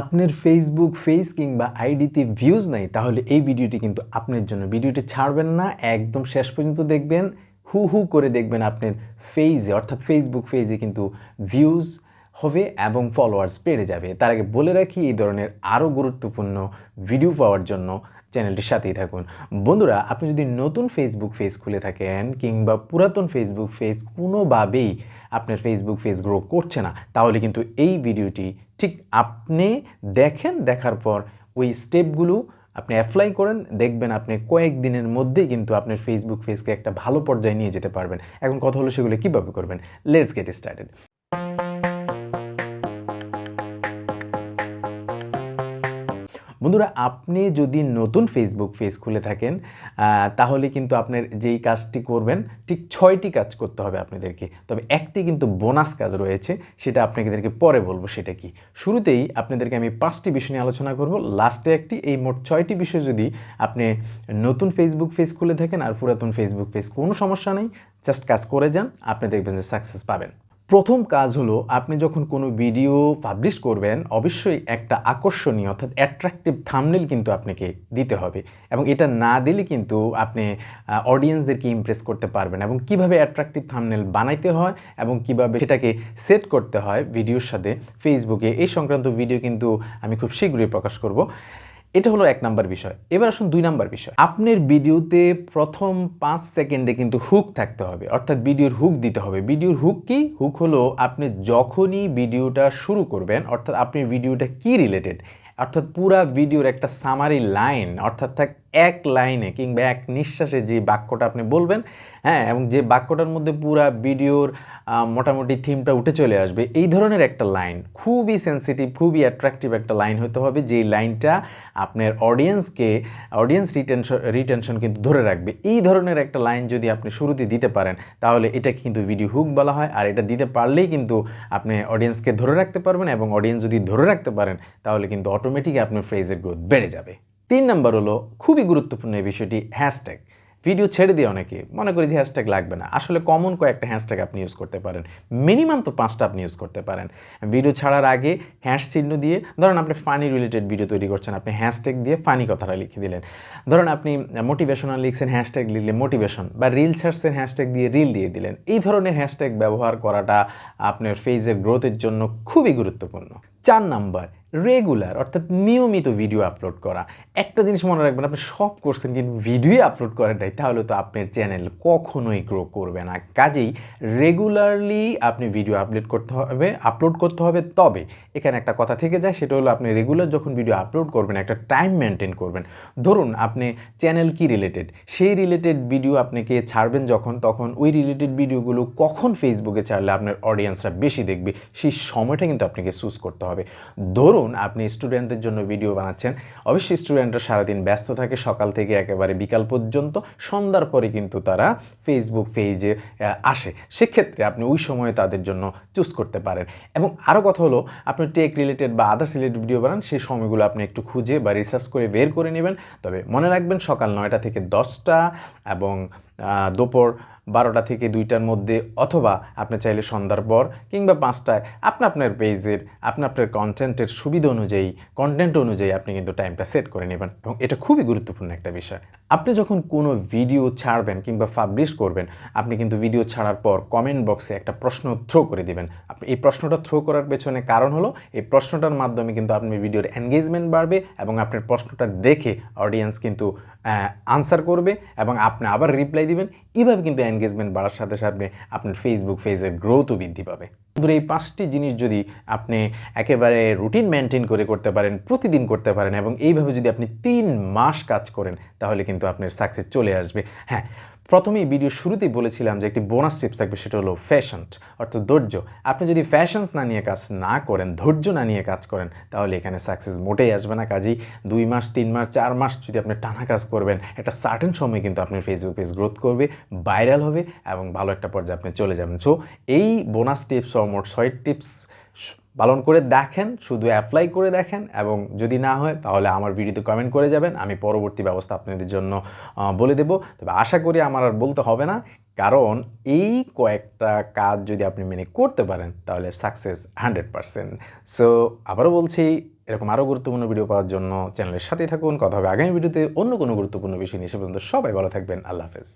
আপনার Facebook face কিংবা আইডিতে ভিউজ নাই, তাহলে এই ভিডিওটি কিন্তু আপনার জন্য। ভিডিওটি ছাড়বেন না, একদম শেষ পর্যন্ত দেখবেন, হু হু করে দেখবেন আপনার ফেজে অর্থাৎ ফেসবুক ফেজে কিন্তু ভিউজ হবে এবং ফলোয়ার্স বেড়ে যাবে। তার আগে বলে রাখি, এই ধরনের আরও গুরুত্বপূর্ণ ভিডিও পাওয়ার জন্য চ্যানেলটির সাথেই থাকুন। বন্ধুরা, আপনি যদি নতুন ফেসবুক পেজ খুলে থাকেন কিংবা পুরাতন ফেসবুক পেজ কোনোভাবেই আপনার ফেসবুক পেজ গ্রো করছে না, তাহলে কিন্তু এই ভিডিওটি ঠিক আপনি দেখেন, দেখার পর ওই স্টেপগুলো আপনি অ্যাপ্লাই করেন, দেখবেন আপনি কয়েকদিনের মধ্যেই কিন্তু আপনার ফেসবুক ফেসকে একটা ভালো পর্যায়ে নিয়ে যেতে পারবেন। এখন কথা হলো সেগুলো কীভাবে করবেন? লেটস গেট স্টার্টেড বন্ধুরা, আপনি যদি নতুন ফেসবুক পেজ খুলে থাকেন তাহলে কিন্তু আপনার যেই কাজটি করবেন, ঠিক ছয়টি কাজ করতে হবে আপনাদেরকে। তবে একটি কিন্তু বোনাস কাজ রয়েছে, সেটা আপনাদেরকে পরে বলব সেটা কি। শুরুতেই আপনাদেরকে আমি পাঁচটি বিষয় নিয়ে আলোচনা করব। লাস্টে একটি, এই মোট ছয়টি বিষয় যদি আপনি নতুন ফেসবুক পেজ খুলে থাকেন আর পুরাতন ফেসবুক পেজ কোনো সমস্যা নেই জাস্ট কাজ করে যান, আপনি দেখবেন যে সাকসেস পাবেন। প্রথম কাজ হলো, আপনি যখন কোনো ভিডিও পাবলিশ করবেন, অবশ্যই একটা আকর্ষণীয় অর্থাৎ অ্যাট্রাকটিভ থামনেল কিন্তু আপনাকে দিতে হবে। এবং এটা না দিলে কিন্তু আপনি অডিয়েন্সদেরকে ইমপ্রেস করতে পারবেন এবং কীভাবে অ্যাট্রাকটিভ থামনেল বানাইতে হয় এবং কীভাবে সেটাকে সেট করতে হয় ভিডিওর সাথে ফেসবুকে এই সংক্রান্ত ভিডিও কিন্তু আমি খুব শীঘ্রই প্রকাশ করব। এটা হলো এক নাম্বার বিষয়। এবার আসুন দুই নাম্বার বিষয়। আপনার ভিডিওতে প্রথম পাঁচ সেকেন্ডে কিন্তু হুক থাকতে হবে। অর্থাৎ ভিডিওর হুক দিতে হবে। ভিডিওর হুক কি? হুক হলো আপনি যখনই ভিডিওটা শুরু করবেন, অর্থাৎ আপনি ভিডিওটা কি রিলেটেড অর্থাৎ পুরা ভিডিওর একটা সামারি লাইন অর্থাৎ এক লাইনে কিংবা এক নিঃশ্বাসে যে বাক্যটা আপনি বলবেন হ্যাঁ এবং যে বাক্যটার মধ্যে পুরা ভিডিওর মোটামুটি থিমটা উঠে চলে আসবে, এই ধরনের একটা লাইন, খুবই সেন্সিটিভ খুবই অ্যাট্রাকটিভ একটা লাইন হতে হবে, যেই লাইনটা আপনার অডিয়েন্সকে অডিয়েন্স রিটেনশন রিটেনশন কিন্তু ধরে রাখবে। এই ধরনের একটা লাইন যদি আপনি শুরুতে দিতে পারেন, তাহলে এটা কিন্তু ভিডিও হুক বলা হয়, আর এটা দিতে পারলেই কিন্তু আপনি অডিয়েন্সকে ধরে রাখতে পারবেন এবং অডিয়েন্স যদি ধরে রাখতে পারেন, তাহলে কিন্তু অটোমেটিক আপনার ফ্রেজের গ্রোথ বেড়ে যাবে। তিন নম্বর হলো, খুবই গুরুত্বপূর্ণ এই বিষয়টি হ্যাশট্যাগ ভিডিও ছেড়ে দিয়ে অনেকে মনে করি যে হ্যাশট্যাগ লাগবে না। আসলে কমন কয়েকটা হ্যাশট্যাগ আপনি ইউজ করতে পারেন। মিনিমাম তো পাঁচটা আপনি ইউজ করতে পারেন। ভিডিও ছাড়ার আগে হ্যাশ চিহ্ন দিয়ে, ধরুন আপনি ফানি রিলেটেড ভিডিও তৈরি করছেন, আপনি হ্যাশট্যাগ দিয়ে ফানি কথাটা লিখে দিলেন। ধরুন আপনি মোটিভেশনাল লিখছেন হ্যাশট্যাগ লিখলে মোটিভেশন বা রিল ছাড়ছেন হ্যাশট্যাগ দিয়ে রিল দিয়ে দিলেন। এই ধরনের হ্যাশট্যাগ ব্যবহার করাটা আপনার ফেজের গ্রোথের জন্য খুবই গুরুত্বপূর্ণ। চার নাম্বার রেগুলার অর্থাৎ নিয়মিত ভিডিও আপলোড করা। একটা জিনিস মনে রাখবেন, আপনি সব করছেন কিন্তু ভিডিও আপলোড করেন নাই, তাহলে তো আপনার চ্যানেল কখনোই গ্রো করবে না। কাজেই রেগুলারলি আপনি ভিডিও আপলোড করতে হবে আপলোড করতে হবে তবে, এখানে একটা কথা থেকে যায়, সেটা হলো আপনি রেগুলার যখন ভিডিও আপলোড করবেন, একটা টাইম মেনটেন করবেন। ধরুন আপনি চ্যানেল কি রিলেটেড সেই রিলেটেড ভিডিও আপনাকে ছাড়বেন যখন, তখন ওই রিলেটেড ভিডিওগুলো কখন ফেসবুকে ছাড়লে আপনার অডিয়েন্সরা বেশি দেখবে? সেই সময়টা কিন্তু আপনাকে চুজ করতে হবে। ধরুন আপনি স্টুডেন্টদের জন্য ভিডিও বানাচ্ছেন, অবশ্যই স্টুডেন্টরা সারাদিন ব্যস্ত থাকে, সকাল থেকে একেবারে বিকাল পর্যন্ত, সন্ধ্যার পরে কিন্তু তারা ফেসবুক পেজে আসে। সেক্ষেত্রে আপনি ওই সময়ে তাদের জন্য চুজ করতে পারেন। এবং আরও কথা হলো, আপনি টেক রিলেটেড বা আদার্স রিলেটেড ভিডিও বানান, সেই সময়গুলো আপনি একটু খুঁজে বা রিসার্চ করে বের করে নেবেন। তবে মনে রাখবেন সকাল নয়টা থেকে দশটা এবং দুপুর বারোটা থেকে দুইটার মধ্যে অথবা আপনি চাইলে সন্ধ্যার পর কিংবা পাঁচটায় আপনি আপনার পেজের, আপনি আপনার কন্টেন্টের সুবিধা অনুযায়ী কন্টেন্ট অনুযায়ী আপনি কিন্তু টাইমটা সেট করে নেবেন এবং এটা খুবই গুরুত্বপূর্ণ একটা বিষয়। আপনি যখন কোনো ভিডিও ছাড়বেন কিংবা পাবলিশ করবেন, আপনি কিন্তু ভিডিও ছাড়ার পর কমেন্ট বক্সে একটা প্রশ্ন থ্রো করে দিবেন। আপনি এই প্রশ্নটা থ্রো করার পেছনে কারণ হলো, এই প্রশ্নটার মাধ্যমে কিন্তু আপনি ভিডিওর এনগেজমেন্ট বাড়বে এবং আপনার প্রশ্নটা দেখে অডিয়েন্স কিন্তু আনসার করবে এবং আপনি আবার রিপ্লাই দিবেন। এইভাবে কিন্তু এনগেজমেন্ট বাড়ার সাথে সাথে আপনার ফেসবুক পেজের গ্রোথও বৃদ্ধি পাবে। বন্ধুরা, এই পাঁচটি জিনিস যদি আপনি একেবারে রুটিন মেনটেন করে করতে পারেন, প্রতিদিন করতে পারেন এবং এইভাবে যদি আপনি তিন মাস কাজ করেন, তাহলে কিন্তু আপনার সাকসেস চলে আসবে। হ্যাঁ প্রথমেই ভিডিও শুরুতেই বলেছিলাম যে একটি বোনাস টিপস থাকবে, সেটা হলো ফ্যাশন অর্থাৎ ধৈর্য। আপনি যদি ফ্যাশনস না নিয়ে কাজ না করেন, ধৈর্য না নিয়ে কাজ করেন, তাহলে এখানে সাকসেস মোটেই আসবে না। কাজেই দুই মাস, তিন মাস, চার মাস যদি আপনি টানা কাজ করবেন, একটা সার্টেন সময় কিন্তু আপনার ফেসবুক পেজ গ্রোথ করবে ভাইরাল হবে এবং ভালো একটা পর্যায়ে আপনি চলে যাবেন। সো এই বোনাস টিপস মোট ছয় টিপস পালন করে দেখেন, শুধু অ্যাপ্লাই করে দেখেন এবং যদি না হয় তাহলে আমার ভিডিওতে কমেন্ট করে যাবেন। আমি পরবর্তী ব্যবস্থা আপনাদের জন্য বলে দেব। তবে আশা করি আমার আর বলতে হবে না। কারণ এই কয়েকটা কাজ যদি আপনি মেনে করতে পারেন, তাহলে সাকসেস হান্ড্রেড পারসেন্ট সো আবারও বলছি, এরকম আরও গুরুত্বপূর্ণ ভিডিও পাওয়ার জন্য চ্যানেলের সাথেই থাকুন। কথা হবে আগামী ভিডিওতে অন্য কোনো গুরুত্বপূর্ণ বিষয় নিয়ে। সে পর্যন্ত সবাই ভালো থাকবেন। আল্লাহ হাফেজ।